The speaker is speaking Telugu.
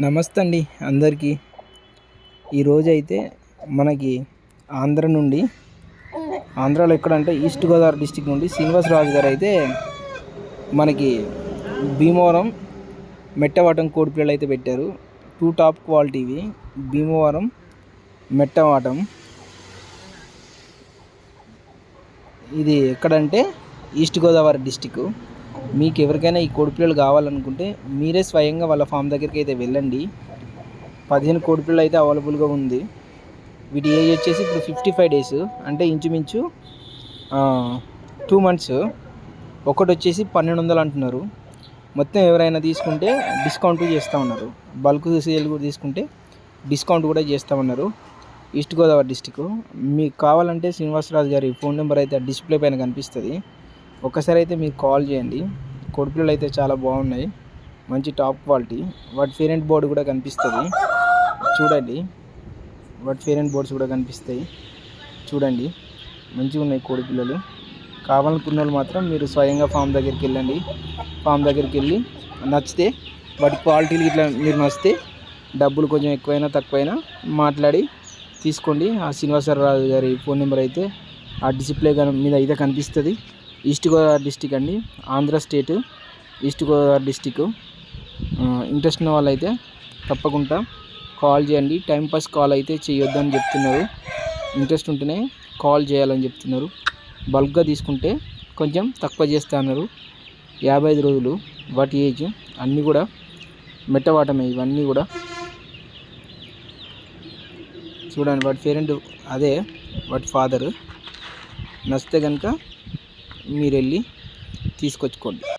నమస్తే అండి అందరికీ. ఈరోజు అయితే మనకి ఆంధ్ర నుండి ఆంధ్రాలో ఎక్కడంటే ఈస్ట్ గోదావరి డిస్టిక్ నుండి శ్రీనివాసరాజు గారు అయితే మనకి భీమవరం మెట్టవాటం కోడిపిల్లలు అయితే పెట్టారు. టూ టాప్ క్వాలిటీవి భీమవరం మెట్టవాటం. ఇది ఎక్కడంటే ఈస్ట్ గోదావరి డిస్టిక్. మీకు ఎవరికైనా ఈ కోడిపిల్లలు కావాలనుకుంటే మీరే స్వయంగా వాళ్ళ ఫామ్ దగ్గరికి అయితే వెళ్ళండి. పదిహేను కోడిపిల్లలు అయితే అవైలబుల్గా ఉంది. వీటి ఏజ్ వచ్చేసి ఇప్పుడు ఫిఫ్టీ ఫైవ్ డేస్. అంటే ఇంచుమించు టూ మంత్స్. ఒకటి వచ్చేసి పన్నెండు వందలు అంటున్నారు. మొత్తం ఎవరైనా తీసుకుంటే డిస్కౌంట్ చేస్తూ ఉన్నారు. బల్క్ సేల్ కూడా తీసుకుంటే డిస్కౌంట్ కూడా చేస్తామన్నారు ఈస్ట్ గోదావరి డిస్టిక్ మీకు కావాలంటే శ్రీనివాసరాజు గారి ఫోన్ నెంబర్ అయితే డిస్ప్లే పైన కనిపిస్తుంది. ఒక్కసారి అయితే మీరు కాల్ చేయండి. కొడుకులు అయితే చాలా బాగున్నాయి. మంచి టాప్ క్వాలిటీ. వాటి పేరెంట్ బోర్డు కూడా కనిపిస్తుంది. చూడండి. వాటి పేరెంట్ బోర్డ్స్ కూడా కనిపిస్తాయి. చూడండి. మంచిగా ఉన్నాయి కోడిపిల్లలు. కావాలనుకున్న వాళ్ళు మాత్రం మీరు స్వయంగా ఫామ్ దగ్గరికి వెళ్ళండి. ఫామ్ దగ్గరికి వెళ్ళి నచ్చితే వాటి క్వాలిటీలు ఇట్లా మీరు నచ్చితే డబ్బులు కొంచెం ఎక్కువైనా తక్కువైనా మాట్లాడి తీసుకోండి. ఆ శ్రీనివాసరావు గారి ఫోన్ నెంబర్ అయితే ఆ డిస్ప్లే మీద అయితే కనిపిస్తుంది. ఈస్ట్ గోదావరి డిస్టిక్ అండి. Andhra state east Godavari district. Interest ఉన్న వాళ్ళైతే తప్పకుండా కాల్ చేయండి. టైంపాస్ కాల్ అయితే చేయొద్దని చెప్తున్నారు. ఇంట్రెస్ట్ ఉంటేనే కాల్ చేయాలని చెప్తున్నారు. బల్క్గా తీసుకుంటే కొంచెం తక్కువ చేస్తా అన్నారు. యాభై ఐదు రోజులు వాటి ఏజ్ అన్నీ కూడా మెట్టవాటమే ఇవన్నీ కూడా. చూడండి వాటి పేరెంట్ అదే వాటి ఫాదరు. నచ్చితే కనుక మీరు వెళ్ళి తీసుకొచ్చుకోండి.